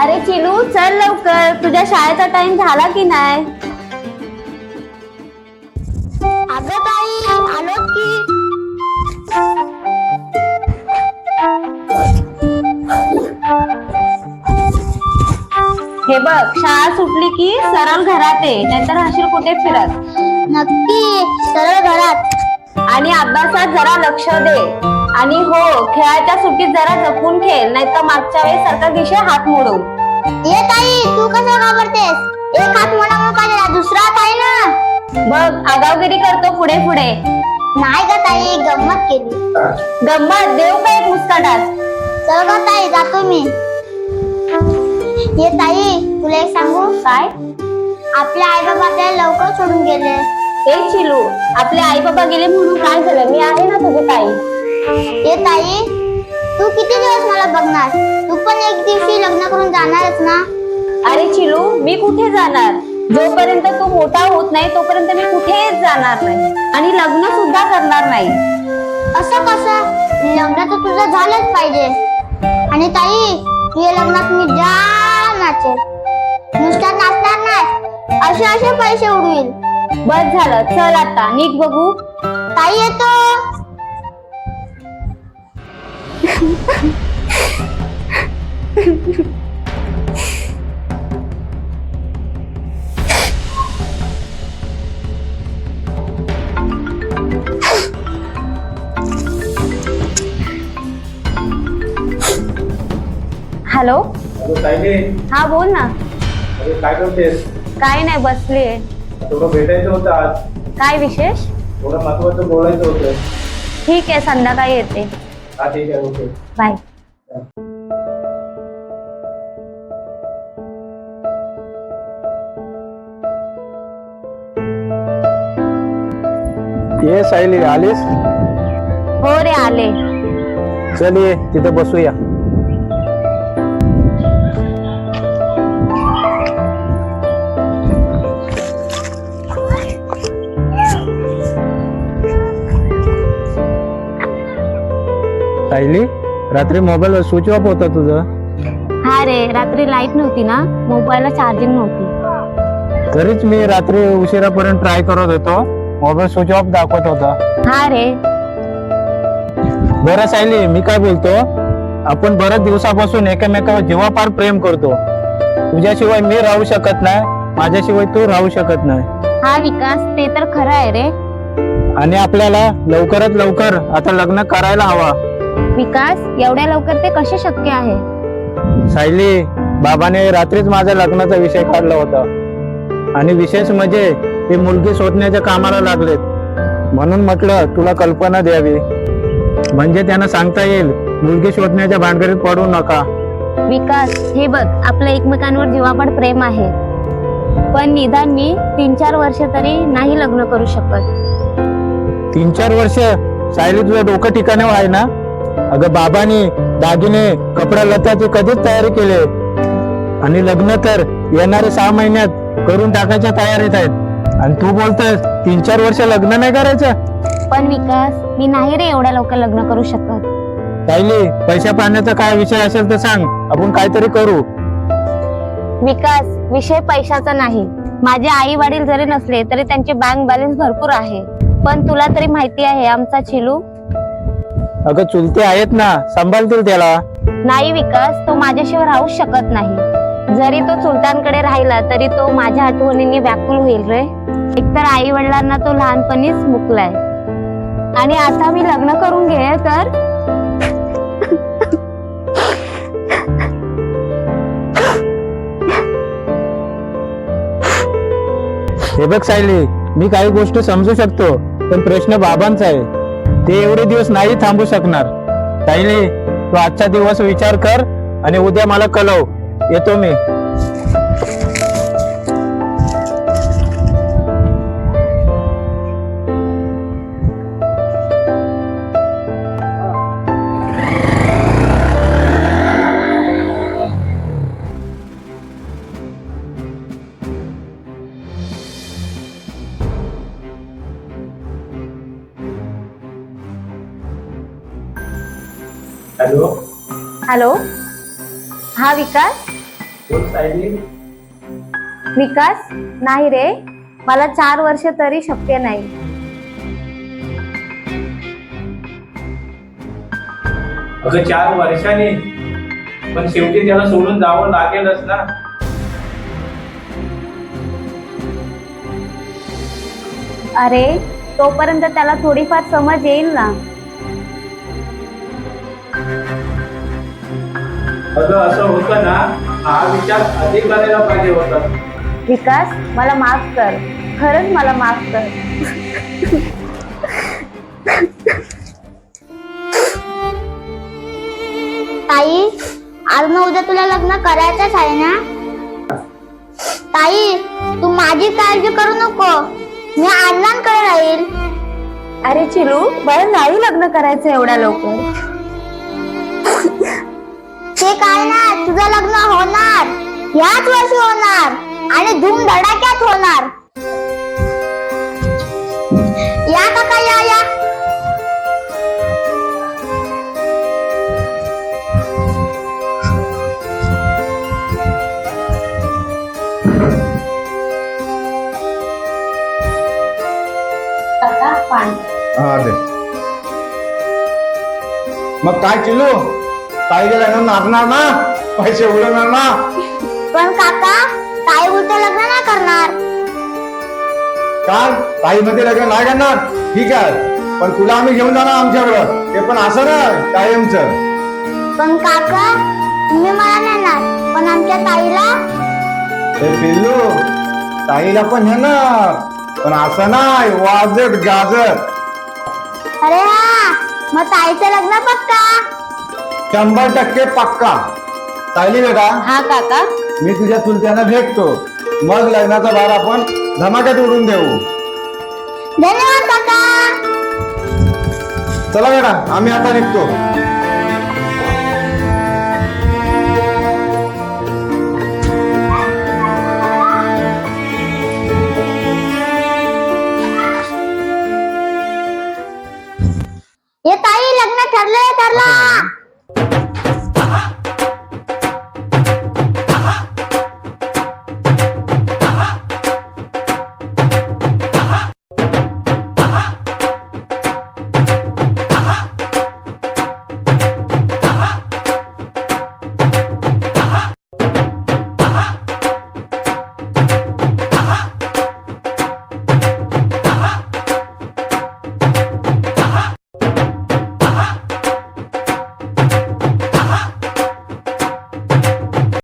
अरे चिलू चल लवकर. तुझ्या शाळेचा टाइम झाला की नाही? अगं ताई आलो की. हे बघ शाळा सुटली की सरळ घरात ये नाहीतर राहशील कुठे फिरत? नक्की सरळ घरात. आणि अभ्यासात जरा लक्ष दे. आणि हो खेळाच्या सुट्टीत जरा जपून खेळ नाहीतर मागच्या वेळेस सारखा दिशे हात मोडू ये ताई तू कसं घाबरतेस? एक हात मोडा झाला? दुसरा हात आहे ना. बघ आगावगिरी करतो पुढे पुढे. नाही ग ताई गंमत केली. गंमत देव का एक मुस्काटात चल ग ताई जातो मी. ये ताई तुला एक सांगू? काय? आपले आई बाबा आपल्याला लवकर सोडून गेले. ए चिलू आपले आई बाबा गेले म्हणून काय झालं? मी आहे ना तुझी ताई. ये ताई तू किती दिवस मला बघणार? तू पण एक दिवशी लग्न करून जाणारच ना? अरे चिलू मी कुठे जाणार? जोपर्यंत तू मोठा होत नाही तोपर्यंत मी कुठेच जाणार नाही. आणि लग्न सुद्धा करणार नाही. असं कसं? लग्न तर तुझं झालंच पाहिजे. आणि ताई तुझ्या लग्नात मी जाम नाचेल नुसतं नाचणार नाही. असे असे पैसे उडवील बस झालं चल आता नीट बघू. ताई येतो. हॅलो? सायली हा बोल ना. अरे काय करतेस? काय नाही बसले थोडं भेटायचं होतं आज. काय विशेष? थोडं महत्वाचं बोलायचं होतं. ठीक आहे संध्याकाळी येते. हा ठीक आहे ओके बाय. ये सायली आलीस? हो रे आले. चल ये तिथे बसूया. सायली रात्री मोबाईल स्विच ऑफ होता तुझं. हा रे रात्री लाइट नव्हती ना? मोबाईलला चार्जिंग नव्हती. तरीच मी रात्री उशिरापर्यंत ट्राय करत होतो मोबाईल स्विच ऑफ दाखवत होता. हा रे. बरं सायली मी काय बोलतो? आपण बऱ्याच दिवसापासून एकमेकावर जीवापार प्रेम करतो. तुझ्याशिवाय मी राहू शकत नाही माझ्याशिवाय तू राहू शकत नाही. हा विकास ते तर खरं आहे रे. आणि आपल्याला लवकरात लवकर आता लग्न करायला हवा. विकास एवढ्या लवकर ते कसे शक्य आहे? सायली बाबाने रात्रीच माझ्या लग्नाचा विषय काढला होता. आणि विशेष म्हणजे ते मुलगी शोधण्याच्या कामाला लागलेत. म्हणून म्हटलं तुला कल्पना द्यावी. म्हणजे त्यांना सांगता येईल मुलगी शोधण्याच्या भानगडीत पडू नका. विकास हे बघ आपलं एकमेकांवर जीवापड प्रेम आहे. पण निदान मी तीन चार वर्ष तरी नाही लग्न करू शकत. तीन चार वर्ष? सायली तुझं डोकं ठिकाणी आहे ना? अगं बाबांनी दागिने कपडा लत्याची कधीच तयारी केली. आणि लग्न तर येणारे सहा महिन्यात करून टाकायच्या तयारीत आहेत. आणि तू बोलतोय तीन चार वर्ष लग्न नाही करायचं? पण विकास मी नाही रे एवढ्या लवकर लग्न करू शकत. सायली पैशा पाण्याचा काय विषय असेल तर सांग. आपण काहीतरी करू. विकास विषय पैशाचा नाही. माझे आई वडील जरी नसले तरी त्यांचे बँक बॅलन्स भरपूर आहे. पण तुला तरी माहिती आहे आमचा चिलू अगं चुलते आहेत ना. सांभाळतील त्याला. नाही विकास तो माझ्याशिवाय राहू शकत नाही. जरी तो चुलतांकडे राहिला तरी तो माझ्या आठवणीने व्याकुल होईल रे. एकतर आई वडिलांना तो लहानपणीच मुकलाय. आणि आता मी लग्न करून घे तर? हे बघ सायली मी काही गोष्टी समजू शकतो पण प्रश्न बाबांचा आहे. ते एवढे दिवस नाही थांबू शकणार. ताईने तू आजचा दिवस विचार कर आणि उद्या मला कळव येतो मी. हॅलो? हा विकास? विकास नाही रे. मला चार वर्ष तरी शक्य नाही. अगं चार वर्षांनी. पण शेवटी त्याला सोडून जावं लागेलच ना. अरे तोपर्यंत त्याला थोडीफार समज येईल ना. अगं असं होतं ना हा विचार आधी करायला पाहिजे होता. विकास मला माफ कर. खरंच मला माफ कर. ताई आज ना उद्या तुला लग्न करायचंच आहे ना? ताई तू माझी काळजी करू नको. मी अण्णांकडे राहील. अरे चिलू मला नाही लग्न करायचं एवढ्या लवकर. ते काय ना तुझं लग्न होणार याच वर्षी होणार आणि धूम धडाक्यात होणार. या काका या या. हा दे. मग काय चिलू ताई गेला नाचणार ना? पैसे उडवणार ना? पण काका ताई उलट लग्न नाही करणार. काय? ताई मध्ये लग्न नाही करणार? ठीक आहे. पण तुला आम्ही घेऊन जाणार आमच्याकडं. ते पण असं ना कायमच. पण काका तुम्ही मला नेणार पण आमच्या ताईला? ते पिल्लू ताईला पण नेणार पण असं नाही वाजत गाजत. अरे हा मग ताईचं लग्न पक्का शंभर टक्के पक्का. ताईली बेटा हा काका. मी तुझ्या चुलत्यांना भेटतो. मग लग्नाचा भार आपण धमाक्यात उडून देऊ. धन्यवाद काका. चला बेटा आम्ही आता निघतो.